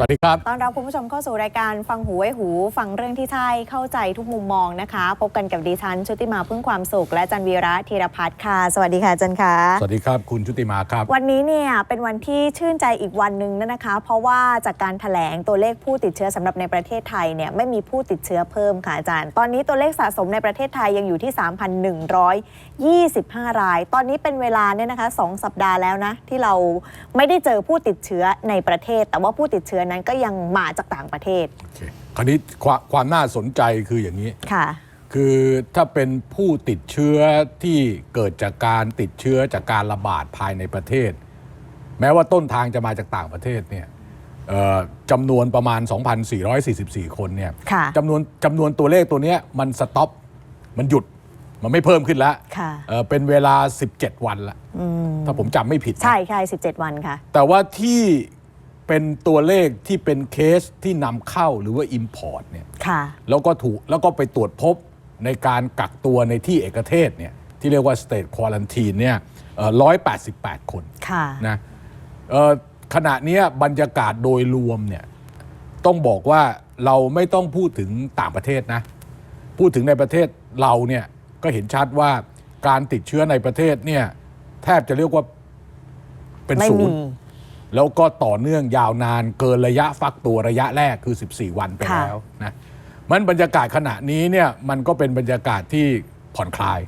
สวัสดีครับต้อนรับคุณผู้ชมเข้าสู่รายการฟังหูไว้หู ฟังเรื่องที่ใช่เข้าใจทุกมุมมองนะคะ พบกันกับดิฉันชุติมาพึ่งความสุข และจันวีระธีรพัฒน์ค่ะ สวัสดีค่ะจันค่ะ สวัสดีครับ คุณชุติมาครับ วันนี้เนี่ยเป็นวันที่ชื่นใจอีกวันหนึ่งนะคะ เพราะว่าจากการถแถลงตัวเลขผู้ติดเชื้อสำหรับในประเทศไทยเนี่ยไม่มีผู้ติดเชื้อเพิ่มค่ะอาจารย์ ตอนนี้ตัวเลขสะสมในประเทศไทยยังอยู่ที่ 3,125 ราย ตอนนี้เป็นเวลาเนี่ยนะคะสองสัปดาห์แล้วนะที่เราไม่ได้เจอผู้ติดเชื้อในประเทศ แต่ว่าผู้ติดเชื้อนั้นก็ยังมาจากต่างประเทศโอเคคราวนี้ความความน่าสนใจคืออย่างนี้ ค่ะ คือถ้าเป็นผู้ติดเชื้อที่เกิดจากการติดเชื้อจากการระบาดภายในประเทศ แม้ว่าต้นทางจะมาจากต่างประเทศเนี่ยเอ่อจำนวนประมาณ 2,444 คนเนี่ยค่ะ จำนวนจำนวนตัวเลขตัวเนี้ยมันสต็อปมันหยุดมันไม่เพิ่มขึ้นแล้วค่ะ เอ่อเป็นเวลา 17 วันละถ้าผมจำไม่ผิดนะ ใช่ใช่17 วันค่ะ แต่ว่าที่ เป็นตัวเลขที่เป็นเคสที่นำเข้าหรือว่า Import เนี่ยค่ะ แล้วก็ถูกแล้วก็ไปตรวจพบในการกักตัวในที่เอกเทศเนี่ยที่เรียกว่า State Quarantine เนี่ยร้อยแปดสิบแปดคนค่ะนะเอ่อขณะเนี้ยบรรยากาศโดยรวมเนี่ยต้องบอกว่าเราไม่ต้องพูดถึงต่างประเทศนะ พูดถึงในประเทศเราเนี่ยก็เห็นชัดว่าการติดเชื้อในประเทศเนี่ยแทบจะเรียกว่าเป็นไม่ศูมีนย์ แล้วก็ต่อเนื่องยาวนานเกินระยะฟักตัวระยะแรกคือ 14 วันไปค่ะแล้วนะมันบรรยากาศขณะนี้เนี่ยมันก็เป็นบรรยากาศที่ผ่อนคลาย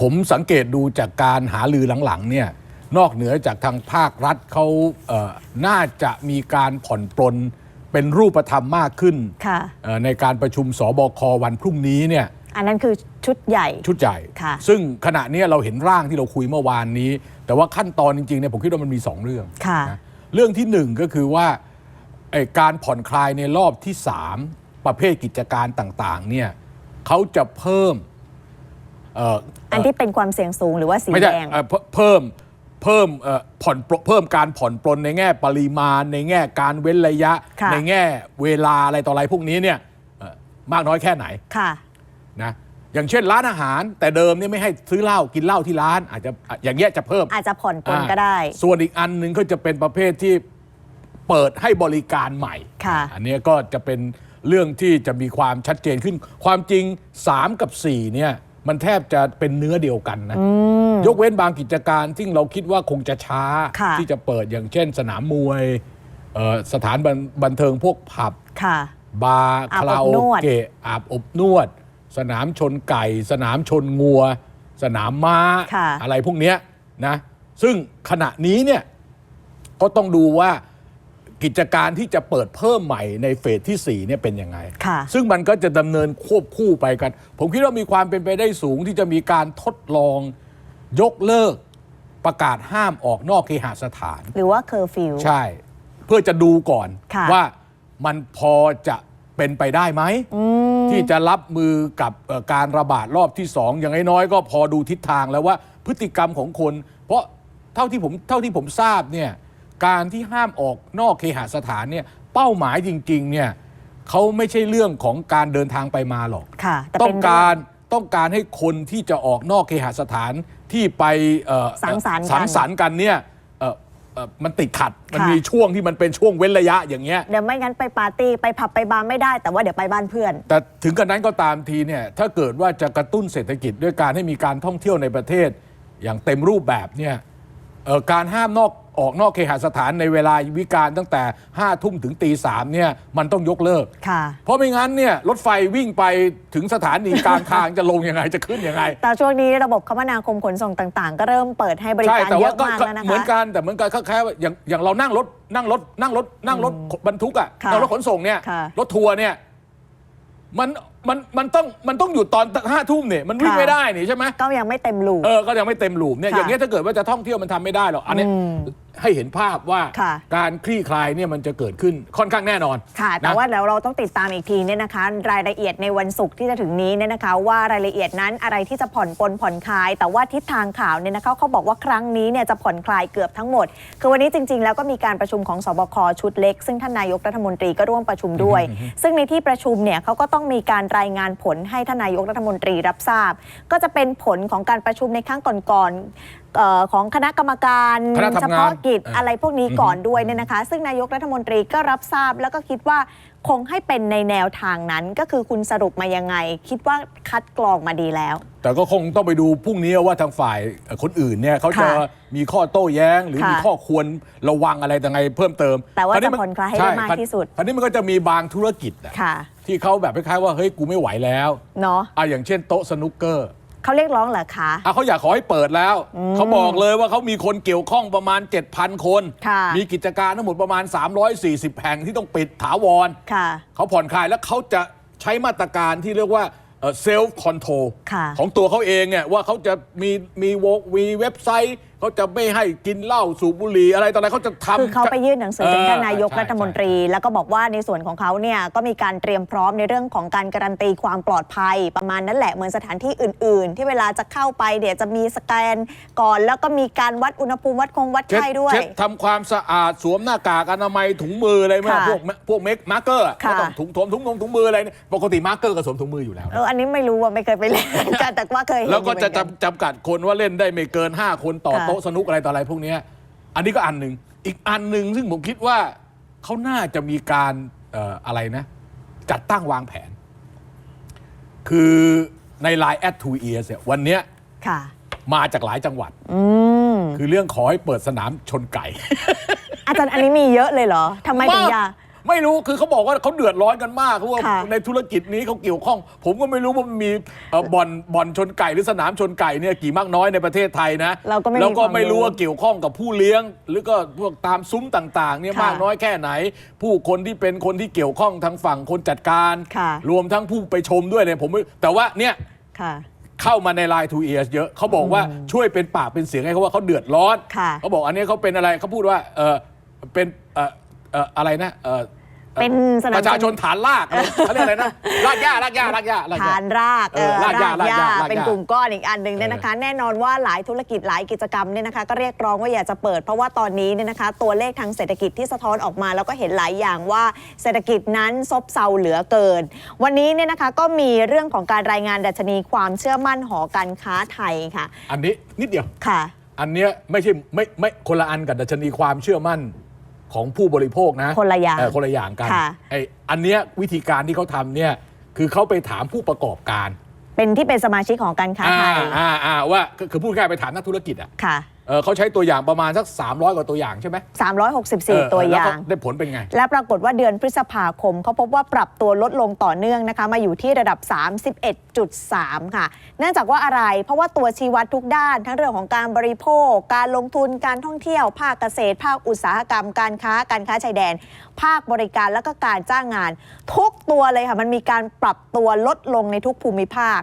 ผมสังเกตดูจากการหาลือหลังๆเนี่ยนอกเหนือจากทางภาครัฐเขาเอ่อน่าจะมีการผ่อนปลนเป็นรูปธรรมมากขึ้นค่ะเอ่อในการประชุมสบควันพรุ่งนี้เนี่ยอันนั้นคือชุดใหญ่ชุดใหญ่ค่ะซึ่งขณะเนี้ยเราเห็นร่างที่เราคุยเมื่อวานนี้ แต่ว่าขั้นตอนจริงๆเนี่ยผมคิดว่ามันมี 2 เรื่องค่ะ นะเรื่องที่หนึ่งก็คือว่าไอ้การผ่อนคลายในรอบที่ 3 ประเภทกิจการต่างๆเนี่ยเขาจะเพิ่มเอ่ออันที่เป็นความเสี่ยงสูงหรือว่าสีไม่แดใช่งเอ่อเพิ่มเพิ่มเพิ่มเอ่อผ่อนปลเพิ่มการผ่อนปลนในแง่ปริมาณ ในแง่การเว้นระยะ ค่ะ ในแง่เวลาอะไรต่ออะไรพวกนี้เนี่ยเอ่อมากน้อยแค่ไหน ค่ะ นะ อย่างเช่นร้านอาหาร แต่เดิมเนี่ยไม่ให้ซื้อเหล้ากินเหล้าที่ร้าน อาจจะอะอย่างเงี้ยจะเพิ่มอาจจะผ่อนปลนก็ได้อ่าส่วนอีกอันหนึ่งก็จะเป็นประเภทที่เปิดให้บริการใหม่ ค่ะ อันเนี้ยก็จะเป็นเรื่องที่จะมีความชัดเจนขึ้น ความจริง 3 กับ 4 เนี่ย มันแทบจะเป็นเนื้อเดียวกันนะ ยกเว้นบางกิจการที่เราคิดว่าคงจะช้า ค่ะ ที่จะเปิดอย่างเช่น สนามมวยเอ่อสถานบันบันเทิงพวกผับ ค่ะ บาร์อาบคาราอบโอนวด เกะอาบอบนวด สนามชนไก่ สนามชนงัว สนามม้า ค่ะอะไรพวกเนี้ยนะซึ่งขณะนี้เนี่ยก็ต้องดูว่ากิจการที่จะเปิดเพิ่มใหม่ในเฟสที่4เนี่ยเป็นยังไง ค่ะ ซึ่งมันก็จะดำเนินควบคู่ไปกัน ผมคิดว่ามีความเป็นไปได้สูงที่จะมีการทดลองยกเลิกประกาศห้ามออกนอกเคหสถาน หรือว่าเคอร์ฟิว ใช่ เพื่อจะดูก่อนค่ะ ว่ามันพอจะ เป็นไปได้ไหมที่จะรับมือกับเอ่อการระบาดรอบที่สองอย่างน้อยๆก็พอดูทิศทางแล้วว่าพฤติกรรมของคน เพราะเท่าที่ผมเท่าที่ผมทราบเนี่ยการที่ห้ามออกนอกเคหสถานเนี่ยเป้าหมายจริงๆเนี่ยเขาไม่ใช่เรื่องของการเดินทางไปมาหรอกค่ะแต่ต้อเป็งนการต้องการให้คนที่จะออกนอกเคหสถานที่ไปเอ่อสังสรรค์กันสังสรรค์กันเนี่ย เอ่อเอ่อมันติดขัด มันค่ะ มีช่วงที่มันเป็นช่วงเว้นระยะอย่างเงี้ย เดี๋ยวไม่งั้นไปปาร์ตี้ไปผับไปบาร์ไม่ได้แต่ว่าเดี๋ยวไปบ้านเพื่อน แต่ถึงกระนั้นก็ตามทีเนี่ยถ้าเกิดว่าจะกระตุ้นเศรษฐกิจด้วยการให้มีการท่องเที่ยวในประเทศ อย่างเต็มรูปแบบเนี่ยเอ่อการห้ามนอก ออกนอกเคหสถานในเวลาวิการตั้งแต่5้าทุ่มถึงตีสามเนี่ยมันต้องยกเลิกค่ะเพราะไม่งั้นเนี่ยรถไฟวิ่งไปถึงสถานีกลางทางจะลงยังไงจะขึ้นยังไง แต่ช่วงนี้ระบบคมนาคมขนส่งต่างๆ ก็เริ่มเปิดให้บริใช่การแต่เยว่าอะก็มากก็แล้วนะคะเหมือนกันแต่เหมือนกันคล้ายๆว่าอย่างอย่างเรานั่งรถนั่งรถนั่งรถนั่งรถบรรทุกอะค่ะนั่งรถขนส่งเนี่ยค่ะรถทัวร์เนี่ยมันมันมันต้องมันต้องหยุดตอนห้าทุ่มเนี่ยมันวิ่งค่ะไม่ได้นี่ใช่ไหมก็ยังไม่เต็มลูกเออก็ยังไม่เต็มหลูมเนี่ยค่ะอย่างเงี้ยถ้าเกิดว่าจะท่องเที่ยวมันทำไม่ได้หรอกอันเนี้ยอืม ให้เห็นภาพว่าค่ะการคลี่คลายเนี่ยมันจะเกิดขึ้นค่อนข้างแน่นอน ค่ะ แต่นะว่าแล้วเราต้องติดตามอีกทีเนี่ยนะคะ รายละเอียดในวันศุกร์ที่จะถึงนี้เนี่ยนะคะ ว่ารายละเอียดนั้นอะไรที่จะผ่อนปลนผ่อนคลาย แต่ว่าทิศทางข่าวเนี่ยนะคะเขาบอกว่าครั้งนี้เนี่ยจะผ่อนคลายเกือบทั้งหมด คือวันนี้จริง ๆ แล้วก็มีการประชุมของสบคชุดเล็ก ซึ่งท่านนายกรัฐมนตรีก็ร่วมประชุมด้วย ซึ่งในที่ประชุมเนี่ยเขาก็ต้องมีการรายงานผลให้ท่านนายกรัฐมนตรีรับทราบ ก็จะเป็นผลของการประชุมในครั้งก่อนๆ เอ่อของคณะกรรมการคณะทำงานเฉพาะกิจเออออะไรพวกนี้อือฮึก่อนด้วยเนี่ยนะคะ ซึ่งนายกรัฐมนตรีก็รับทราบแล้วก็คิดว่าคงให้เป็นในแนวทางนั้นก็คือคุณสรุปมายังไง คิดว่าคัดกรองมาดีแล้ว แต่ก็คงต้องไปดูพรุ่งนี้ว่าทางฝ่ายเอ่อคนอื่นเนี่ยเขาจะค่ะมีข้อโต้แย้ง หรือค่ะมีข้อควรระวังอะไรต่างไงเพิ่มเติมแต่ว่าครวจะผ่อนคลายให้ได้ช่มากครวที่สุด คราวนี้มันก็จะมีบางธุรกิจอะค่ะที่เขาแบบคล้ายๆว่าเฮ้ยกูไม่ไหวแล้วเนาะ อะอย่างเช่นโต๊ะสนุกเกอร์ เขาเรียกร้องเหรอคะ อะเขาอยากขอให้เปิดแล้ว เขาบอกเลยว่าเขามีคนเกี่ยวข้องประมาณ 7,000 คน ค่ะ มีกิจการทั้งหมดประมาณ 340 แห่งที่ต้องปิดถาวร ค่ะ เขาผ่อนคลายแล้วเขาจะใช้มาตรการที่เรียกว่าเซลฟ์คอนโทรลค่ะของตัวเขาเองเนี่ยว่าเขาจะมีมีวมีเว็บไซต์ เขาจะไม่ให้กินเหล้าสูบบุหรี่อะไรต่ออะไรเขาจะทำ คือเขาไปยื่นหนังสือถึงท่านนายกใช่รัฐมนตรี แล้วก็บอกว่าในส่วนของเขาเนี่ยก็มีการเตรียมพร้อมในเรื่องของการการันตีความปลอดภัย ประมาณนั้นแหละเหมือนสถานที่อื่น ๆ ที่เวลาจะเข้าไปเดี๋ยวจะมีสแกนก่อน แล้วก็มีการวัดอุณหภูมิวัดคงวัดเช็ดไข้ด้วย เช็ดทำความสะอาดสวมหน้ากากอนามัยถุงมืออะไรไหมค่ะพวกพวกเมกมาร์เกอร์ค่ะต้องถุงถมถุงนงถุงมืออะไรเนี่ยปกติมาร์เกอร์ก็สวมถุงมืออยู่แล้วเอออันนี้ไม่รู้ว่าไม่เคยไปเล่นกันแต่ว่าเคยเห็นแล้วก็จะอยู่เหมือนนจำจำกัดคนว่าเล่นได้ไม่เกิน 5 คนต่อค่ะโต๊ะสนุกอะไรต่ออะไรพวกเนี้ยอันนี้ก็อันหนึ่งอีกอันหนึ่งซึ่งผมคิดว่าเขาน่าจะมีการเอ่ออะไรนะ จัดตั้งวางแผน คือใน Line at two ears เนี่ยวันเนี้ยค่ะมาจากหลายจังหวัดอืมคือเรื่องขอให้เปิดสนามชนไก่ อาจารย์อันนี้มีเยอะเลยเหรอทำไมถึงอยาก ไม่รู้คือเขาบอกว่าเขาเดือดร้อนกันมากเพราะว่าค่ะ ในธุรกิจนี้เขาเกี่ยวข้อง ผมก็ไม่รู้ว่ามันมีเอ่อบ่อนบ่อนชนไก่หรือสนามชนไก่เนี่ยกี่มากน้อยในประเทศไทยนะเราก็ไม่มีแล้วก็ความไม่รู้รู้ว่าเกี่ยวข้องกับผู้เลี้ยง หรือก็พวกตามซุ้มต่างๆเนี่ยค่ะมากน้อยแค่ไหน ผู้คนที่เป็นคนที่เกี่ยวข้องทางฝั่งคนจัดการ ค่ะ รวมทั้งผู้ไปชมด้วยเนี่ยผมไม่แต่ว่าเนี่ย ค่ะ เข้ามาใน Line 2 ears เยอะเขาบอกว่าช่วยเป็นปากเป็นเสียงให้เขาว่าเขาเดือดร้อนค่ะเขาบอกอันนี้เขาเป็นอะไรเขาพูดว่าเออเป็นเออ เอออะไรนะเออเป็นสนับสนุน ประชาชนฐานลากอะไรเขาเรียกอะไรนะลากหญ้าลากหญ้าลากหญ้าลากหญ้า ฐานรากเออรากหญ้ารากหญ้ารากหญ้าเป็นกลุ่มก้อนอีกอันหนึ่งเนี่ยนะคะ แน่นอนว่าหลายธุรกิจหลายกิจกรรมเนี่ยนะคะ ก็เรียกร้องว่าอยากจะเปิด เพราะว่าตอนนี้เนี่ยนะคะ ตัวเลขทางเศรษฐกิจที่สะท้อนออกมา แล้วก็เห็นหลายอย่างว่าเศรษฐกิจนั้นซบเซาเหลือเกิน วันนี้เนี่ยนะคะก็มีเรื่องของการรายงานดัชนีความเชื่อมั่นหอการค้าไทยค่ะอันนี้นิดเดียว ค่ะ อันเนี้ยไม่ใช่ไม่ไม่คนละอันกับดัชนีความเชื่อมั่น ของผู้บริโภคนะคนละอย่างเคนละอย่างกันค่ะไออันเนี้ยวิธีการที่เขาทำเนี่ยคือเขาไปถามผู้ประกอบการ เป็นที่เป็นสมาชิกของการค้าไทยอ่าอ่าอ่าว่าคือคือพูดง่ายๆไปถามนักธุรกิจอะค่ะ เออเขาใช้ตัวอย่างประมาณสัก 300 กว่าตัวอย่างใช่ไหมเออ364 ตัวอแล้วย่าเขงได้ผลเป็นไง และปรากฏว่าเดือนพฤษภาคมเขาพบว่าปรับตัวลดลงต่อเนื่องนะคะมาอยู่ที่ระดับ 31.3 ค่ะ เนื่องจากว่าอะไร เพราะว่าตัวชี้วัดทุกด้าน ทั้งเรื่องของการบริโภค การลงทุนการท่องเที่ยว ภาคเกษตร ภาคอุตสาหกรรม การค้า การค้าชายแดน ภาคบริการแล้วก็การจ้างงาน ทุกตัวเลยค่ะมันมีการปรับตัวลดลงในทุกภูมิภาค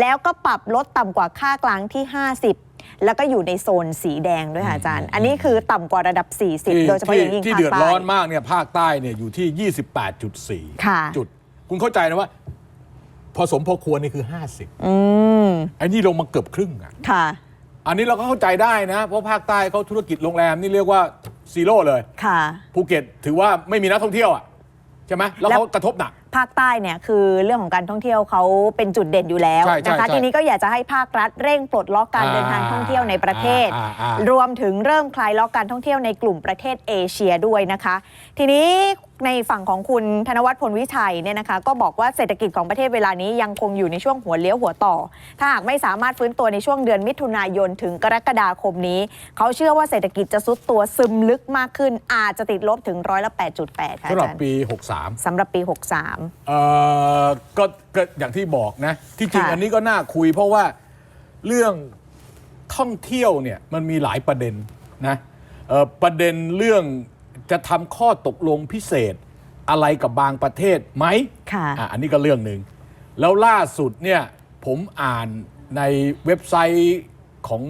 แล้วก็ปรับลดต่ำกว่าค่ากลางที่ 50 แล้วก็อยู่ในโซนสีแดงด้วยค่ะอาจารย์ อันนี้คือต่ำกว่าระดับ 40 โดยเฉพาะอย่างยิ่งที่ภาคเดือดใต้ ร้อนมากเนี่ยภาคใต้เนี่ยอยู่ที่28.4ค่ะจุด คุณเข้าใจนะว่า พอสมพอควรนี่คือ 50อืมไอ้นี่ลงมาเกือบครึ่งอะ ค่ะ อันนี้เราก็เข้าใจได้นะ เพราะภาคใต้เขาธุรกิจโรงแรมนี่เรียกว่าซีโร่เลย ค่ะ ภูเก็ตถือว่าไม่มีนักท่องเที่ยวอะใช่ไหมแล้วแล้วเขากระทบหนัก ภาคใต้เนี่ยคือเรื่องของการท่องเที่ยวเขาเป็นจุดเด่นอยู่แล้วใช่ใช่นะคะใช่ทีนี้ก็อยากจะให้ภาครัฐเร่งปลดล็อกการอ่าเดินทางท่องเที่ยวในประเทศ อ่าอ่าอ่ารวมถึงเริ่มคลายล็อกการท่องเที่ยวในกลุ่มประเทศเอเชียด้วยนะคะ ทีนี้ ในฝั่งของคุณธนวัฒน์พลวิชัยเนี่ยนะคะก็บอกว่าเศรษฐกิจของประเทศเวลานี้ยังคงอยู่ในช่วงหัวเลี้ยวหัวต่อ ถ้าหากไม่สามารถฟื้นตัวในช่วงเดือนมิถุนายนถึงกรกฎาคมนี้ เขาเชื่อว่าเศรษฐกิจจะซุดตัวซึมลึกมากขึ้น อาจจะติดลบถึงร้อยละ 8.8 ค่ะสำอาหรับจารย์ปี 63 สำหรับปี 63เอ่อก็ก็อย่างที่บอกนะ ที่จริงค่ะ อันนี้ก็น่าคุยเพราะว่าเรื่องท่องเที่ยวเนี่ยมันมีหลายประเด็นนะเอ่อประเด็นเรื่อง จะทำข้อตกลงพิเศษอะไรกับบางประเทศไหมค่ะอะอันนี้ก็เรื่องหนึ่ง แล้วล่าสุดเนี่ยผมอ่านในเว็บไซต์ของ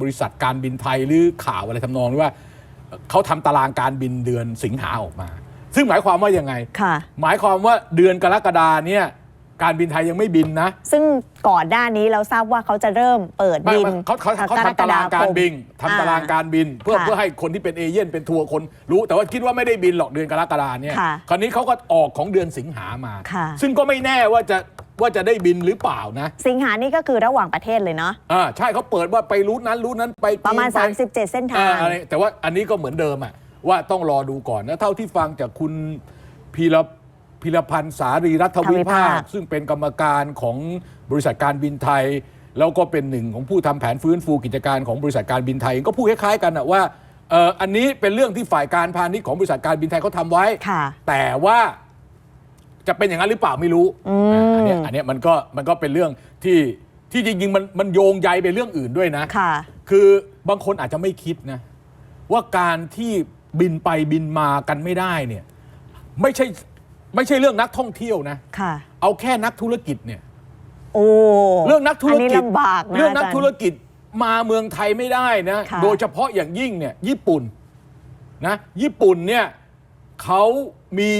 บริษัทการบินไทยหรือข่าวอะไรทำนองนี้ว่าเอ่อเขาทำตารางการบินเดือนสิงหาออกมา ซึ่งหมายความว่ายังไง ค่ะ หมายความว่าเดือนกรกฎาเนี่ย การบินไทยยังไม่บินนะซึ่งก่อนหน้านี้เราทราบว่าเขาจะเริ่มเปิดไม่บินไม่เขาเขาเขากทำตารางการบินคมทำตารางการบิน เพื่อค่ะเพื่อให้คนที่เป็นเอเย่นเป็นทัวร์คนรู้แต่ว่าคิดว่าไม่ได้บินหรอกเดือนกรกฎาเนี่ยค่ะคราวนี้เขาก็ออกของเดือนสิงหามาค่ะซึ่งก็ไม่แน่ว่าจะว่าจะได้บินหรือเปล่านะ สิงหานี่ก็คือระหว่างประเทศเลยเนาะอ่าใช่เขาเปิดว่าไปรูทนั้นรูทนั้นไปประมาณจีนไป37 เส้นทางอ่อะไรแต่ว่าอันนี้ก็เหมือนเดิมอะว่าต้องรอดูก่อนนะเท่าที่ฟังจากคุณพีร พีรพันธ์สารีรัฐวิภาทวิภาคคซึ่งเป็นกรรมการของบริษัทการบินไทย แล้วก็เป็นหนึ่งของผู้ทำแผนฟื้นฟูกิจการของบริษัทการบินไทย ก็พูดคล้ายๆกันอะว่าเอ่ออันนี้เป็นเรื่องที่ฝ่ายการพาณิชย์ของบริษัทการบินไทยเขาทำไว้ค่ะแต่ว่าจะเป็นอย่างนั้นหรือเปล่าไม่รู้อะอันเนี้ยอันเนี้ยมันก็มันก็เป็นเรื่องที่ที่จริงๆมันมันโยงใยไปเรื่องอื่นด้วยนะค่ะคือบางคนอาจจะไม่คิดนะว่าการที่บินไปบินมากันไม่ได้เนี่ย ไม่ใช่ ไม่ใช่เรื่องนักท่องเที่ยวนะ ค่ะ เอาแค่นักธุรกิจเนี่ย โอ้เรื่องนักธุรอันนี้กิจลำบากนะเรื่องนักาจาธุรกิจมาเมืองไทยไม่ได้นะ ค่ะ โดยเฉพาะอย่างยิ่งเนี่ยญี่ปุ่นนะญี่ปุ่นเนี่ยเขามี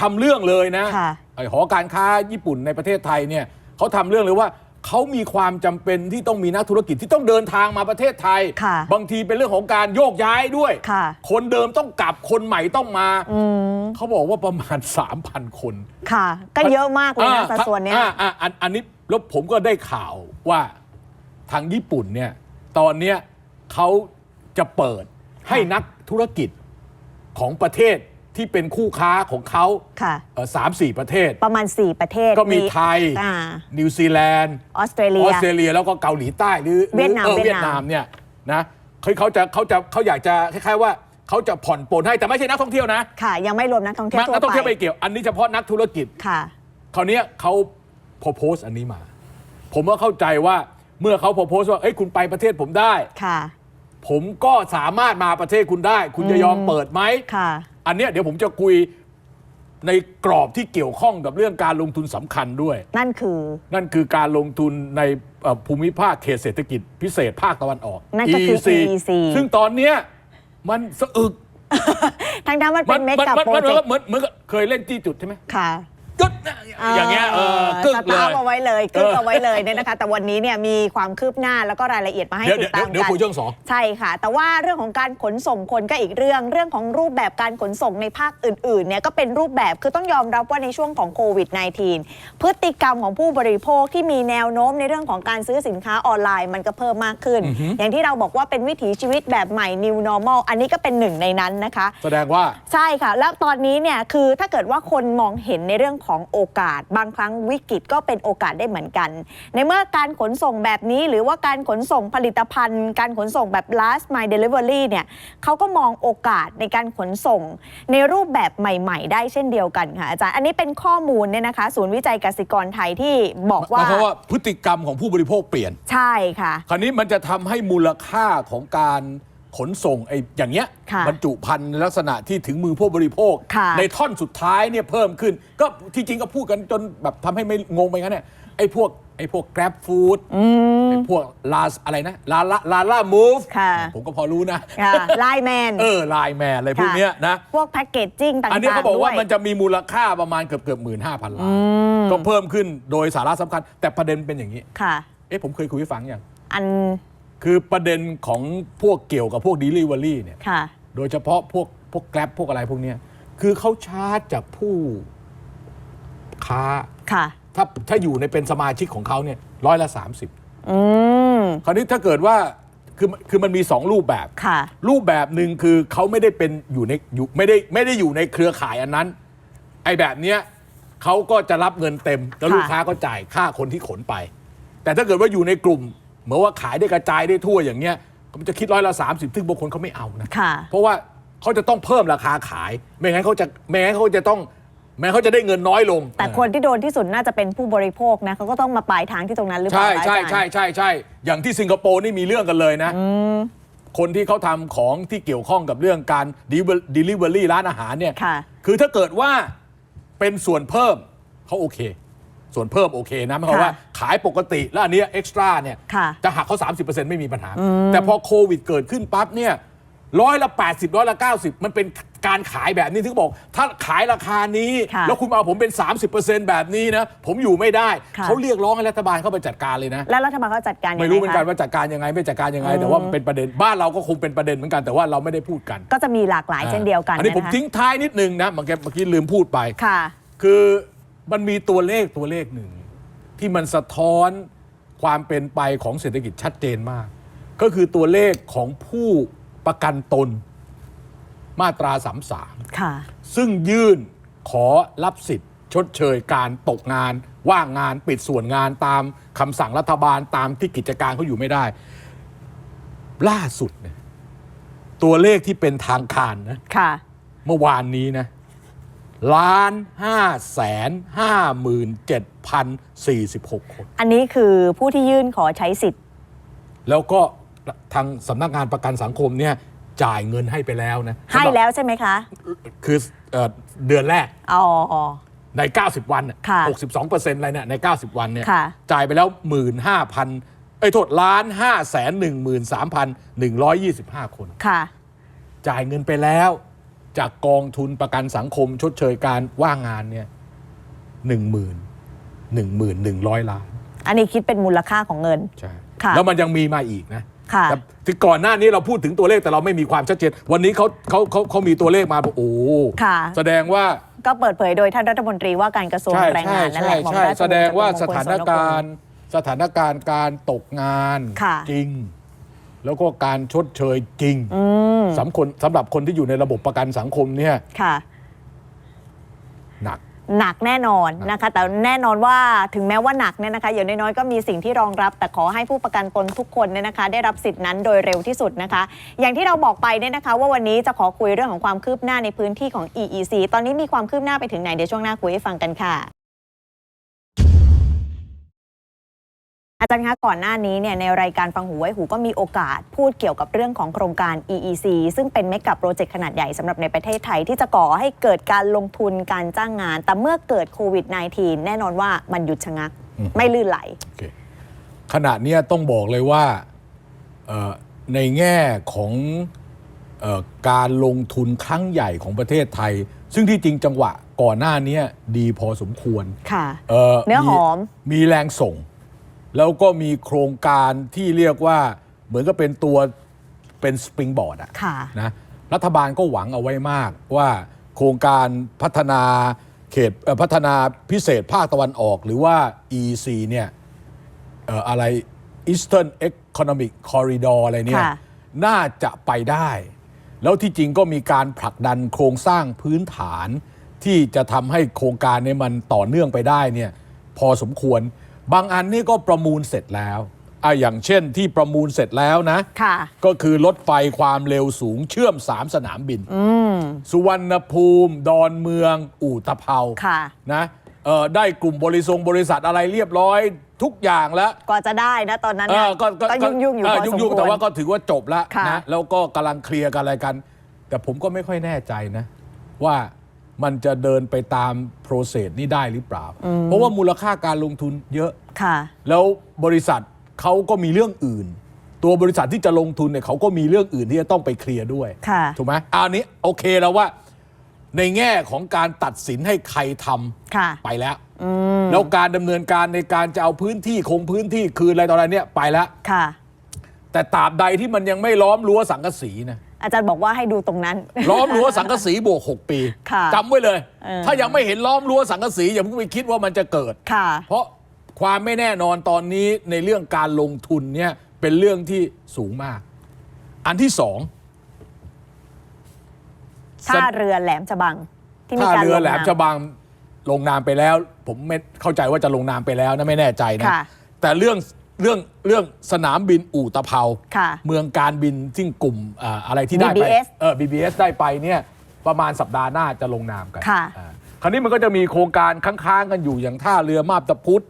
ทำเรื่องเลยนะ ค่ะ ไอ้หอการค้าญี่ปุ่นในประเทศไทยเนี่ยเขาทำเรื่องเลยว่า เขามีความจำเป็นที่ต้องมีนักธุรกิจที่ต้องเดินทางมาประเทศไทย ค่ะบางทีเป็นเรื่องของการโยกย้ายด้วย ค่ะ คนเดิมต้องกลับคนใหม่ต้องมา อืมเขาบอกว่าประมาณ 3,000 คนค่ะ ก็เยอะมากเลยนะอ่าสัดส่วนเนี้ย อ่าอ่าอันอันนี้แล้วผมก็ได้ข่าวว่าทางญี่ปุ่นเนี่ยตอนเนี้ยเขาจะเปิดให้นักธุรกิจของประเทศ ที่เป็นคู่ค้าของเขาค่ะเอ่อสามสี่ประเทศ ประมาณ 4 ประเทศก็มีไทย อ่านิวซีแลนด์ออสเตรเลีอย อสเตรเลียแล้วก็เกาหลีใต้หรือหรือเวียดนามออเวีเวียยดนานดาม มเนี่ยนะเขาเขาจะเขาจะเขาอยากจะคล้ายๆว่าเขาจะผ่อนปลนให้แต่ไม่ใช่นักท่องเที่ยวนะค่ะ ยังไม่รวมนักท่องเที่ยวทั่นัวกท่องเที่ยวไปไม่เกี่ยวอันนี้เฉพาะนักธุรกิจ ค่ะ คราวเนี้ยเขาพอโพสอันนี้มา ผมก็เข้าใจว่าเมื่อเขาพอโพสว่าเอ้ยคุณไปประเทศผมได้ ค่ะ ผมก็สามารถมาประเทศคุณได้ คุณจะยอมเปิดไหม ค่ะ อันเนี้ยเดี๋ยวผมจะคุยในกรอบที่เกี่ยวข้องกับเรื่องการลงทุนสำคัญด้วย นั่นคือ นั่นคือการลงทุนในเอ่อภูมิภาคเขตเศรษฐกิจพิเศษภาคตะวันออก นั่นก็คือ EEC ซึ่งตอนเนี้ยมันสะอึกทางด้านมันเป็นเมกะมัโปรมันเจกต์เหมือนเหมือนกับเคยเล่นจี้จุดใช่ไหมค่ะ จุดนะอย่างเงี้ยเออกึกสเลตาร์ยทเอาไว้เลยกึกเออเอาไว้เลยเนี่ยนะคะ แต่วันนี้เนี่ยมีความคืบหน้าแล้วก็รายละเอียดมาให้เดี๋ยวติดตามเดี๋ยวกัน คุยช่วงสอง ใช่ค่ะ แต่ว่าเรื่องของการขนส่งคนก็อีกเรื่อง เรื่องของรูปแบบการขนส่งในภาคอื่นๆเนี่ยก็เป็นรูปแบบคือต้องยอมรับว่าในช่วงของโควิด -19 พฤติกรรมของผู้บริโภคที่มีแนวโน้มในเรื่องของการซื้อสินค้าออนไลน์มันก็เพิ่มมากขึ้นอย่างที่เราบอกว่าเป็นวิถีชีวิตแบบใหม่ new normal อันนี้ก็เป็นหนึ่งในนั้นนะคะ แสดงว่า ใช่ค่ะ แล้วตอนนี้เนี่ยคือถ้าเกิดว่าคนมองเห็นในเรื่องของโอกาส บางครั้งวิกฤตก็เป็นโอกาสได้เหมือนกัน ในเมื่อการขนส่งแบบนี้ หรือว่าการขนส่งผลิตภัณฑ์ การขนส่งแบบ last mile delivery เนี่ยเขาก็มองโอกาสในการขนส่ง ในรูปแบบใหม่ ๆ ได้เช่นเดียวกันค่ะอาจารย์อันนี้เป็นข้อมูลเนี่ยนะคะศูนย์วิจัยกสิกรไทยที่บอกว่าเพราะว่าพฤติกรรมของผู้บริโภคเปลี่ยน ใช่ค่ะ คราวนี้มันจะทำให้มูลค่าของการ ขนส่งไอ้อย่างเงี้ยค่ะบรรจุภัณฑ์ในลักษณะที่ถึงมือผู้บริโภคค่ะในท่อนสุดท้ายเนี่ยเพิ่มขึ้น ก็ที่จริงก็พูดกันจนแบบทำให้ไม่งงไปงั้นเนี่ยไอ้พวกไอ้พวก grab food ไอ้พวกลาอะไรนะลาลาลาล่ามูฟค่ะผมก็พอรู้นะค่ะไลแมนเออไลน์แมนอะไรพวกเนี้ยนะ พวกแพคเกจจิ้งต่างๆอันนี้เขาบอกว่าด้วยมันจะมีมูลค่าประมาณเกือบเกือบหมื่นห้าพันล้านก็เพิ่มขึ้นโดยสาระสำคัญ แต่ประเด็นเป็นอย่างนี้ ค่ะ เอ๊ะผมเคยคุยให้ฟังอย่างอัน คือประเด็นของพวกเกี่ยวกับพวก Delivery เนี่ย ค่ะ โดยเฉพาะพวกพวกแกร็บพวกอะไรพวกเนี้ยคือเขาชาร์จจากผู้ค้า ค่ะ ถ้าถ้าอยู่ในเป็นสมาชิกของเขาเนี่ยร้อยละ 30 อืม คราวนี้ถ้าเกิดว่าคือคือมันมี 2 รูปแบบ ค่ะ รูปแบบหนึ่งคือเขาไม่ได้เป็นอยู่ในอยู่ไม่ได้ไม่ได้อยู่ในเครือข่ายอันนั้น ไอ้แบบเนี้ยเขาก็จะรับเงินเต็ม แล้วค่ะ ลูกค้าก็จ่ายค่าคนที่ขนไป แต่ถ้าเกิดว่าอยู่ในกลุ่ม เหมือนว่าขายได้กระจายได้ทั่วอย่างเงี้ยมันจะคิดร้อยละสามสิบซึ่งบางคนเขาไม่เอานะค่ะ เพราะว่าเขาจะต้องเพิ่มราคาขาย ไม่งั้นเขาจะไม่งั้นเขาจะต้องแม้เขาจะได้เงินน้อยลง แต่คนที่โดนที่สุดน่าจะเป็นผู้บริโภคนะเขาก็ต้องมาปลายทางที่ตรงนั้นหรือเปใช่ล่าใช่อาจารย์ ใช่ใช่ใช่อย่างที่สิงคโปร์นี่มีเรื่องกันเลยนะ คนที่เขาทำของที่เกี่ยวข้องกับเรื่องการ delivery ร้านอาหารเนี่ยค่ะคือถ้าเกิดว่าเป็นส่วนเพิ่มเขาโอเค ส่วนเพิ่มโอเคนะหมายความค่ะว่าขายปกติ แล้วอันเนี้เอ็กซ์ตร้าเนี่ยค่ะจะหักเขา30%ไม่มีปัญหา แต่พอโควิดเกิดขึ้นปั๊บเนี่ยร้อยละ 80ร้อยละ 90 มันเป็นการขายแบบนี้ถึงบอก ถ้าขายราคานี้ค่ะแล้วคุณมาเอาผมเป็น 30%แบบนี้นะ ผมอยู่ไม่ได้ค่ะเขาเรียกร้องให้รัฐบาลเข้าไปจัดการเลยนะ แล้วรัฐบาลเขาจัดการยังไงไม่รู้เหมือนกันคะว่าจัดการยังไง ไม่จัดการยังไง แต่ว่ามันเป็นประเด็นบ้านเราก็คงเป็นประเด็นเหมือนกันแต่ว่าเราไม่ได้พูดกัน ก็จะมีหลากหลายเช่นเดียวกันอันนี้ผมะคะทิ้งท้ายนิดนึงนะเมื่อกี้เมื่อกี้ลืมพูดไปค่ะคือ มันมีตัวเลขตัวเลขหนึ่ง ที่มันสะท้อนความเป็นไปของเศรษฐกิจชัดเจนมาก ก็คือตัวเลขของผู้ประกันตนมาตรา33ค่ะซึ่งยื่นขอรับสิทธิ์ ชดเชยการตกงาน ว่างงานปิดส่วนงานตามคำสั่งรัฐบาลตามที่กิจการเขาอยู่ไม่ได้ ล่าสุดเนี่ยตัวเลขที่เป็นทางการนะค่ะเมื่อวานนี้นะ ล้านห้าแสนห้าหมื่นเจ็ดพันสี่สิบหกคน อันนี้คือผู้ที่ยื่นขอใช้สิทธิ์ แล้วก็ทางสำนักงานประกันสังคมเนี่ยจ่ายเงินให้ไปแล้วนะให้แล้วใช่ไหมคะ คือเอ่อเดือนแรกอ๋อใน 90 วันน่ะค่ะ62เปอร์เซ็นต์อะไรเนี่ยใน 90 วันเนี่ยค่ะจ่ายไปแล้ว 15,000 เอ้ยโทษล้าน5แสน13,125 คนค่ะจ่ายเงินไปแล้ว จากกองทุนประกันสังคมชดเชยการว่างงานเนี่ยหนึ่งหมื่นหนึ่งหมื่นหนึ่งร้อยล้าน อันนี้คิดเป็นมูลค่าของเงิน ใช่ ค่ะแล้วมันยังมีมาอีกนะค่ะแต่ที่ก่อนหน้านี้เราพูดถึงตัวเลขแต่เราไม่มีความชัดเจน วันนี้เขาเขาเขาเขามีตัวเลขมาบอกโอ้ค่ะ แสดงว่าก็เปิดเผยโดยท่านรัฐมนตรีว่าการกระทรวงใช่แรงใช่งานนั่นแหใช่ละหม่อมใช่ราชวงศ์แสดงว่าจสตุมงคลถานการณ์สถานการณ์การตกงานค่ะ จริง แล้วก็การชดเชยจริงอืมสำคนสำหรับคนที่อยู่ในระบบประกันสังคมเนี่ยค่ะหนักหนักแน่นอนนะคะ แต่แน่นอนว่าถึงแม้ว่าหนักเนี่ยนะคะอย่างน้อยๆก็มีสิ่งที่รองรับ แต่ขอให้ผู้ประกันตนทุกคนเนี่ยนะคะ ได้รับสิทธินั้นโดยเร็วที่สุดนะคะ อย่างที่เราบอกไปเนี่ยนะคะ ว่าวันนี้จะขอคุยเรื่องของความคืบหน้าในพื้นที่ของ EEC ตอนนี้มีความคืบหน้าไปถึงไหนเดี๋ยวช่วงหน้าคุยให้ฟังกันค่ะ อาจารย์คะก่อนหน้านี้เนี่ยในรายการฟังหูไว้หูก็มีโอกาสพูดเกี่ยวกับเรื่องของโครงการ EEC ซึ่งเป็นเมกะโปรเจกต์ขนาดใหญ่สำหรับในประเทศไทย ที่จะก่อให้เกิดการลงทุนการจ้างงาน แต่เมื่อเกิดโควิด -19 แน่นอนว่ามันหยุดชะงักอืมไม่ลื่นไหลโอเคขณะเนี้ยต้องบอกเลยว่าเอ่อในแง่ของเออการลงทุนครั้งใหญ่ของประเทศไทย ซึ่งที่จริงจังหวะก่อนหน้านี้ดีพอสมควรค่ะเอ่อเนื้อหอมมีแรงส่ง แล้วก็มีโครงการที่เรียกว่าเหมือนกับเป็นตัวเป็นสปริงบอร์ดอะค่ะ นะรัฐบาลก็หวังเอาไว้มากว่าโครงการพัฒนาเขตเอ่อพัฒนาพิเศษภาคตะวันออก หรือว่า EC เนี่ยเอ่ออะไร Eastern Economic Corridor อะไรเนี่ย ค่ะ น่าจะไปได้ แล้วที่จริงก็มีการผลักดันโครงสร้างพื้นฐาน ที่จะทำให้โครงการเนี้มันต่อเนื่องไปได้เนี่ยพอสมควร บางอันนี่ก็ประมูลเสร็จแล้วอะอย่างเช่นที่ประมูลเสร็จแล้วนะ ค่ะ ก็คือรถไฟความเร็วสูงเชื่อม 3 สนามบินสุวรรณภูมิ ดอนเมือง อู่ตะเภาค่ะ นะเอ่อได้กลุ่มบริษัทบริษัทอะไรเรียบร้อยทุกอย่างแล้ว กว่าจะได้นะตอนนั้นเอน่ะอก็ก็ยุ่งยุ่งๆอยู่เพอสมยุ่งควๆแต่รว่าก็ถือว่าจบแล้วค่ะ นะแล้วก็กำลังเคลียร์กันอะไรกัน แต่ผมก็ไม่ค่อยแน่ใจนะ ว่า มันจะเดินไปตามโปรเซสนี้ได้หรือเปล่า เพราะว่ามูลค่าการลงทุนเยอะ ค่ะ แล้วบริษัทเขาก็มีเรื่องอื่น ตัวบริษัทที่จะลงทุนเนี่ยเขาก็มีเรื่องอื่นที่จะต้องไปเคลียร์ด้วย ค่ะ ถูกไหมอันนี้โอเคแล้วว่า ในแง่ของการตัดสินให้ใครทำค่ะ ไปแล้ว แล้วการดำเนินการในการจะเอาพื้นที่คงพื้นที่คืนอะไรต่ออะไรเนี่ยไปแล้ว ค่ะ แต่ตราบใดที่มันยังไม่ล้อมรั้วสังกะสีนะ อาจารย์บอกว่าให้ดูตรงนั้น ล้อมรั้วสังกะสีบวก 6 ปีค่ะจำไว้เลย เออ ถ้ายังไม่เห็นล้อมรั้วสังกะสีอย่าเพิ่งไปคิดว่ามันจะเกิด ค่ะ เพราะความไม่แน่นอนตอนนี้ในเรื่องการลงทุนเนี่ยเป็นเรื่องที่สูงมาก อันที่สอง ท่าเรือแหลมฉบัง ที่มีท่าการเรือลงแหลมนามฉบังลงนามไปแล้ว ผมไม่เข้าใจว่าจะลงนามไปแล้วนะไม่แน่ใจนะ ค่ะ แต่เรื่อง เรื่องเรื่องสนามบินอู่ตะเภาค่ะเมืองการบินซึ่งกลุ่มอ่าอะไรที่ได้ไป BBS เออ BBS ได้ไปเนี่ยประมาณสัปดาห์หน้าจะลงนามกันค่ะ อ่าคราวนี้มันก็จะมีโครงการค้างๆกันอยู่อย่างท่าเรือมาบตาพุธ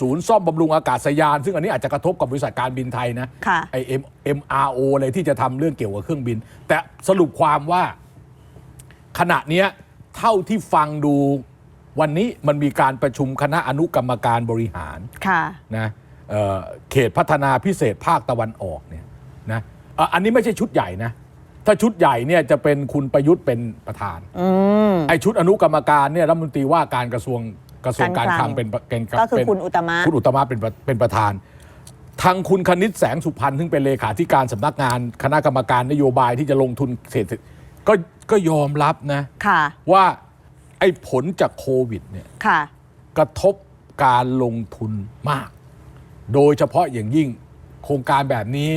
ศูนย์ซ่อมบำรุงอากาศยาน ซึ่งอันนี้อาจจะกระทบกับบริษัทการบินไทยนะค่ะ ไอเอ็ม MRO อะไรที่จะทำเรื่องเกี่ยวกับเครื่องบิน แต่สรุปความว่า ขณะเนี้ยเท่าที่ฟังดูวันนี้มันมีการประชุมคณะอนุกรรมการบริหาร ค่ะ นะ เอ่อเขตพัฒนาพิเศษภาคตะวันออกเนี่ยนะเอ่ออันนี้ไม่ใช่ชุดใหญ่นะ ถ้าชุดใหญ่เนี่ยจะเป็นคุณประยุทธ์เป็นประธานอืมไอชุดอนุกรรมการเนี่ยรัฐมนตรีว่าการกระทรวงกระทรวงการการคคลัลังงเป็นเป็นก็คือเป็นคุณอุตตมะคุณอุตตมะเป็นประเป็นประธาน ทางคุณคณิตแสงสุพรรณซึ่งเป็นเลขาธิการสำนักงานคณะกรรมการนโยบายที่จะลงทุนเศรษฐกิจก็ก็ยอมรับนะค่ะว่าไอ้ผลจากโควิดเนี่ยค่ะกระทบการลงทุนมาก โดยเฉพาะอย่างยิ่งโครงการแบบนี้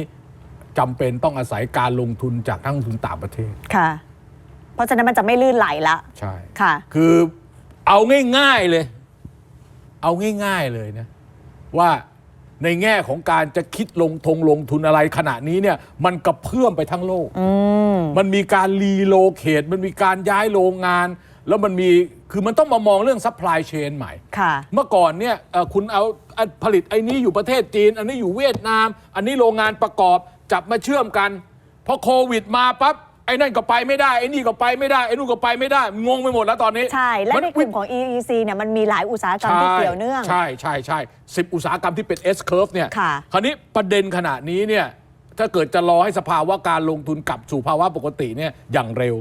จำเป็นต้องอาศัยการลงทุนจากนักลงทุนต่างประเทศ ค่ะ เพราะฉะนั้นมันจะไม่ลื่นไหลละ ใช่ ค่ะ คือเอาง่ายๆเลย เอาง่ายๆเลยนะ ว่าในแง่ของการจะคิดลงทงลงทุนอะไรขณะนี้เนี่ย มันกระเพื่อมไปทั้งโลก อืม มันมีการรีโลเคทมันมีการย้ายโรงงาน แล้วมันมี คือมันต้องมามองเรื่องซัพพลายเชนใหม่ ค่ะ เมื่อก่อนเนี่ยเอ่อคุณเอาอันผลิตไอ้นี้อยู่ประเทศจีน อันนี้อยู่เวียดนาม อันนี้โรงงานประกอบจับมาเชื่อมกันพอโควิดมาปั๊บไอ้นั่นก็ไปไม่ได้ไอ้นี่ก็ไปไม่ได้ไอ้นู่นก็ไปไม่ได้งงไปหมดแล้วตอนนี้ใช่ และมันในกลุ่มของ EEC เนี่ยมันมีหลายอุตสาหกรรมที่เกี่ยวเนื่อง ใช่ใช่ใช่สิบอุตสาหกรรมที่เป็น S curve เนี่ยค่ะคราวนี้ประเด็นขณะนี้เนี่ยถ้าเกิดจะรอให้สภาวะการลงทุนกลับสู่ภาวะปกติเนี่ยอย่างเร็ว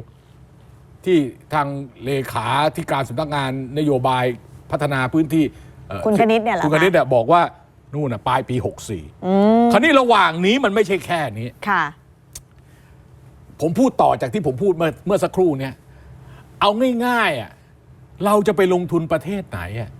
ที่ทางเลขาที่การสำนักงานนโยบายพัฒนาพื้นที่เอ่อคุณคณิตเนี่ยเหรอคุณคณิตคะเนี่ยบอกว่านู่นน่ะปลายปี 64 คราวนี้ระหว่างนี้มันไม่ใช่แค่นี้ค่ะ ผมพูดต่อจากที่ผมพูดเมื่อเมื่อสักครู่เนี่ย เอาง่ายๆอะเราจะไปลงทุนประเทศไหนอะ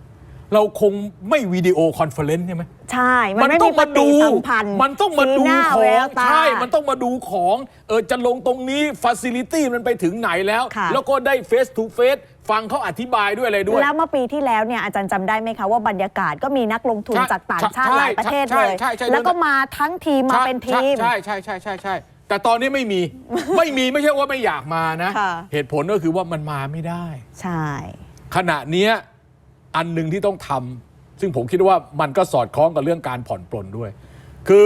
เราคงไม่วิดีโอคอนเฟอเรนซ์ใช่ไหมใช่ มันไม่ต้มีองปมาฏิดูสัมพันธ์มันต้องมาดูชี้หน้าขอแวงวตา ใช่มันต้องมาดูของเออจะลงตรงนี้ฟ a ซิลิตี้มันไปถึงไหนแล้ว ค่ะ แล้วก็ได้เฟส to เฟสฟังเขาอธิบายด้วยอะไรด้วย แล้วเมื่อปีที่แล้วเนี่ยอาจารย์จำได้ไหมคะว่าบรรยากาศก็มีนักลงทุนใช่จากต่างชาติใช่หลายประเทศใช่เลยใช่ใช่ แล้วก็มาทั้งทีมมาเป็นทีม ใช่ใช่ใช่ใช่ใช่ แต่ตอนนี้ไม่มี ไม่มีไม่ใช่ว่าไม่อยากมานะ ค่ะ เหตุผลก็คือว่ามันมาไม่ได้ ใช่ ขณะเนี้ย อันหนึ่งที่ต้องทำซึ่งผมคิดว่ามันก็สอดคล้องกับเรื่องการผ่อนปลนด้วย คือ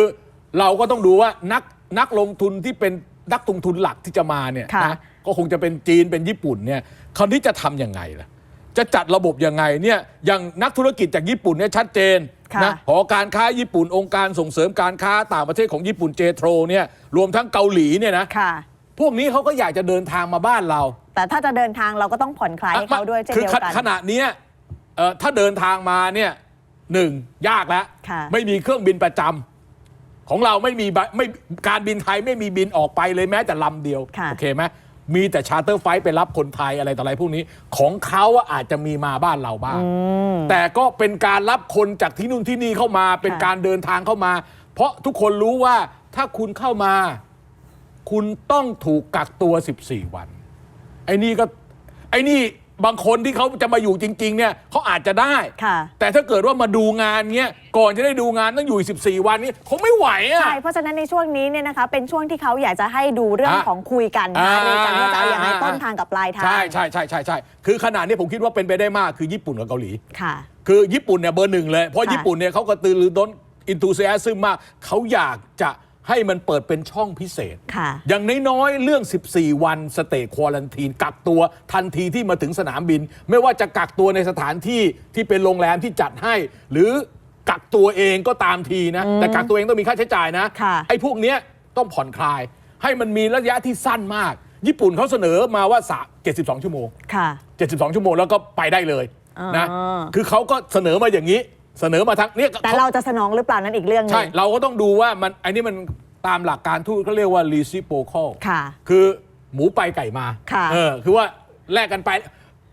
เราก็ต้องดูว่านักนักลงทุนที่เป็นนักลงทุนหลักที่จะมาเนี่ยค่ะนะก็คงจะเป็นจีนเป็นญี่ปุ่นเนี่ยคราวนี้จะทำยังไงล่ะจะจัดระบบยังไงเนี่ยอย่างนักธุรกิจจากญี่ปุ่นเนี่ยชัดเจนค่ะนะหอการค้าญี่ปุ่นองค์การส่งเสริมการค้าต่างประเทศของญี่ปุ่นเจโทรเนี่ยรวมทั้งเกาหลีเนี่ยนะค่ะพวกนี้เขาก็อยากจะเดินทางมาบ้านเรา แต่ถ้าจะเดินทางเราก็ต้องผ่อนคลายให้เขาด้วยเช่นคือเดียวกันขณะเนี้ย เอ่อถ้าเดินทางมาเนี่ยหนึ่งยากแล้ว ค่ะ ไม่มีเครื่องบินประจำของเราไม่มีบะไม่การบินไทยไม่มีบินออกไปเลยแม้แต่ลำเดียว ค่ะ โอเคไหมมีแต่ชาร์เตอร์ไฟล์ไปรับคนไทยอะไรต่ออะไรพวกนี้ ของเขาอะอาจจะมีมาบ้านเราบ้าง แต่ก็เป็นการรับคนจากที่นู่นที่นี่เข้ามา เป็นค่ะการเดินทางเข้ามา เพราะทุกคนรู้ว่าถ้าคุณเข้ามา คุณต้องถูกกักตัว 14 วัน ไอ้นี่ก็ ไอ้นี่ บางคนที่เขาจะมาอยู่จริง ๆ เนี่ยเขาอาจจะได้ ค่ะ แต่ถ้าเกิดว่ามาดูงานเงี้ยก่อนจะได้ดูงานต้องอยู่ 14 วันนี้คงไม่ไหวอะ ใช่ เพราะฉะนั้นในช่วงนี้เนี่ยนะคะ เป็นช่วงที่เขาอยากจะให้ดูเรื่องอะของคุยกันอ่าหารือกันว่าจะเอาอย่างไรอ่าต้นทางกับปลายทางใช่ใช่ใช่ใช่ใช่คือขนาดนี้ผมคิดว่าเป็นไปได้มากคือญี่ปุ่นกับเกาหลี ค่ะ คือญี่ปุ่นเนี่ยเบอร์หนึ่งเลย เพราะค่ะญี่ปุ่นเนี่ยเขาก็ตือรือร้นอินทูเซียซึมมาก เขาอยากจะ ให้มันเปิดเป็นช่องพิเศษ ค่ะ อย่างน้อยๆ เรื่อง 14 วันสเต y ควอลันทีน กักตัวทันทีที่มาถึงสนามบิน ไม่ว่าจะกักตัวในสถานที่ที่เป็นโรงแรมที่จัดให้ หรือกักตัวเองก็ตามทีนะ แต่กักตัวเองต้องมีค่าใช้จ่ายนะ ค่ะ ไอ้พวกเนี้ยต้องผ่อนคลาย ให้มันมีระยะที่สั้นมาก ญี่ปุ่นเขาเสนอมาว่าสะ72 ชั่วโมง ค่ะ 72 ชั่วโมงแล้วก็ไปได้เลยนะอ่าคือเขาก็เสนอมาอย่างนี้ เสนอมาทั้งเนี่ยแต่เราจะสนองหรือเปล่านั้นอีกเรื่องหนึใช่งเราก็ต้องดูว่ามันไอ้นี่มันตามหลักการทูตเขาเรียกว่า reciprocal ค่ะ คือหมูไปไก่มาค่ะเออคือว่าแลกกันไป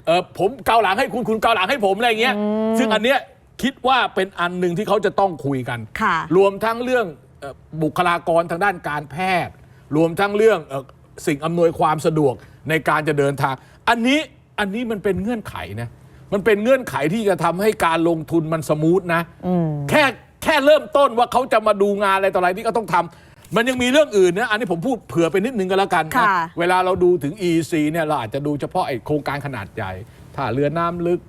เออผมเกาหลังให้คุณคุณเกาหลังให้ผมอะไรอย่างเงี้ย ซึ่งอันเนี้ยคิดว่าเป็นอันหนึ่งที่เขาจะต้องคุยกันค่ะรวมทั้งเรื่องเอ่อบุคลากรทางด้านการแพทย์ รวมทั้งเรื่องเอ่อสิ่งอำนวยความสะดวกในการจะเดินทาง อันนี้อันนี้มันเป็นเงื่อนไขนะ มันเป็นเงื่อนไขที่จะทำให้การลงทุนมันสมูทนะแค่แค่เริ่มต้นว่าเขาจะมาดูงานอะไรต่ออะไรที่ก็ต้องทำมันยังมีเรื่องอื่นนะอันนี้ผมพูดเผื่อไปนิดนึงก็แล้วกันนะค่ะ เวลาเราดูถึง EC เนี่ยเราอาจจะดูเฉพาะไอ้โครงการขนาดใหญ่ท่าเรือน้ำลึก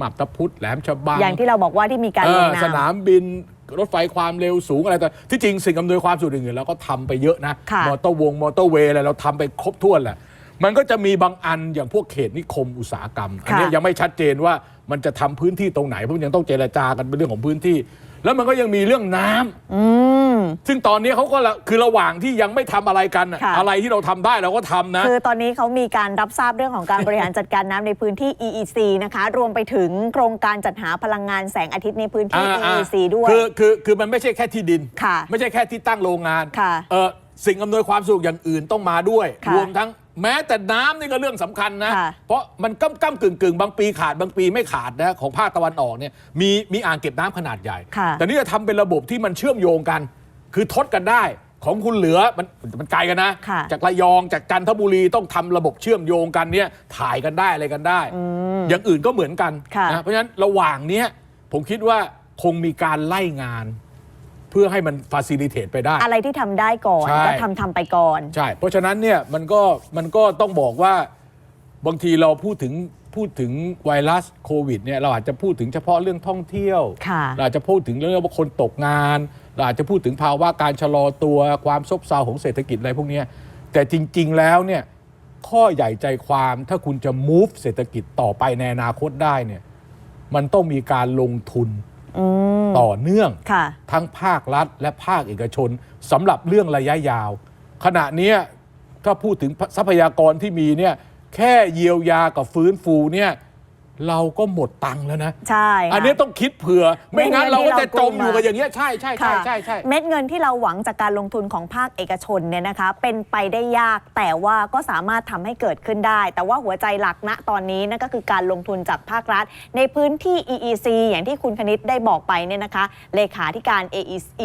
มาบตาพุธแหลมฉบัง อย่างที่เราบอกว่าที่มีการเอลงอนาสมนามบินรถไฟความเร็วสูงอะไรต่างที่จริงสิ่งอำนวยความสะดวกอื่นๆเราก็ทำไปเยอะนะ ค่ะ มอเตอร์วง มอเตอร์เวย์อะไรเราทำไปครบถ้วนแหละ มันก็จะมีบางอันอย่างพวกเขตนิคมอุตสาหกรรม อันเนี้ยค่ะยังไม่ชัดเจนว่ามันจะทำพื้นที่ตรงไหนเพราะมันยังต้องเจรจากันเป็นเรื่องของพื้นที่ แล้วมันก็ยังมีเรื่องน้ำอืมซึ่งตอนนี้เขาก็ละคือระหว่างที่ยังไม่ทำอะไรกันน่ะค่ะอะไรที่เราทำได้เราก็ทำนะ คือตอนนี้เขามีการรับทราบเรื่องของการบริหารจัดการน้ำในพื้นที่ EEC นะคะ รวมไปถึงโครงการจัดหาพลังงานแสงอาทิตย์ในพื้นที่อ่าอ่า EEC ด้วยคือคือคือมันไม่ใช่แค่ที่ดินค่ะไม่ใช่แค่ที่ตั้งโรงงานค่ะเออสิ่งอำนวยความสะดวกอย่างอื่นต้องมาด้วยค่ะรวมทั้ง แม้แต่น้ำนี่ก็เรื่องสำคัญนะ ค่ะ เพราะมันก้ำก้ำกึ่งกึ่งบางปีขาดบางปีไม่ขาดนะของภาคตะวันออกเนี่ยมีมีอ่างเก็บน้ำขนาดใหญ่ ค่ะแต่นี่จะทำเป็นระบบที่มันเชื่อมโยงกัน คือทดกันได้ของคุณเหลือมันมันไกลกันนะ ค่ะจากระยองจากจันทบุรีต้องทำระบบเชื่อมโยงกันเนี่ยถ่ายกันได้อะไรกันได้ อย่างอื่นก็เหมือนกันค่ะ นะเพราะฉะนั้นระหว่างเนี้ยผมคิดว่าคงมีการไล่งาน เพื่อให้มันฟาซิลิเทตไปได้ อะไรที่ทำได้ก่อน ใช่ ก็ทำทำไปก่อน ใช่ เพราะฉะนั้นเนี่ยมันก็มันก็ต้องบอกว่าบางทีเราพูดถึงพูดถึงไวรัสโควิดเนี่ยเราอาจจะพูดถึงเฉพาะเรื่องท่องเที่ยว ค่ะ เราอาจจะพูดถึงเรื่องว่าคนตกงาน เราอาจจะพูดถึงภาวะการชะลอตัวความซบเซาของเศรษฐกิจอะไรพวกเนี้ยแต่จริง ๆ แล้วเนี่ยข้อใหญ่ใจความถ้าคุณจะ move เศรษฐกิจต่อไปในอนาคตได้เนี่ยมันต้องมีการลงทุน อืม ต่อเนื่องค่ะทั้งภาครัฐและภาคเอกชนสำหรับเรื่องระยะยาว ขณะเนี้ยถ้าพูดถึงทรัพยากรที่มีเนี่ยแค่เยียวยากับฟื้นฟูเนี่ย เราก็หมดตังค์แล้วนะ ใช่ค่ะอันนี้ต้องคิดเผื่อ ไม่งั้นเม็เราดเงิก็นที่จะจมอยู่เรากู้มากับอย่างเงี้ยใช่ใช่ใช่ค่ะใช่ใช่เม็ดเงินที่เราหวังจากการลงทุนของภาคเอกชนเนี่ยนะคะ เป็นไปได้ยากแต่ว่าก็สามารถทำให้เกิดขึ้นได้ แต่ว่าหัวใจหลักณตอนนี้นั่นก็คือการลงทุนจากภาครัฐ ในพื้นที่ EEC อย่างที่คุณคณิตได้บอกไปเนี่ยนะคะ เลขาธิการ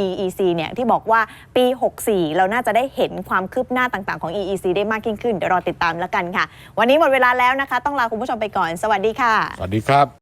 EEC เนี่ยที่บอกว่าปี 64 เราน่าจะได้เห็นความคืบหน้าต่างๆของ EEC ได้มากยิ่งขึ้นเดี๋ยวรอติดตามแล้วกันค่ะ วันนี้หมดเวลาแล้วนะคะ ต้องลาคุณผู้ชมไปก่อน สวัสดีค่ะสวัสดีครับ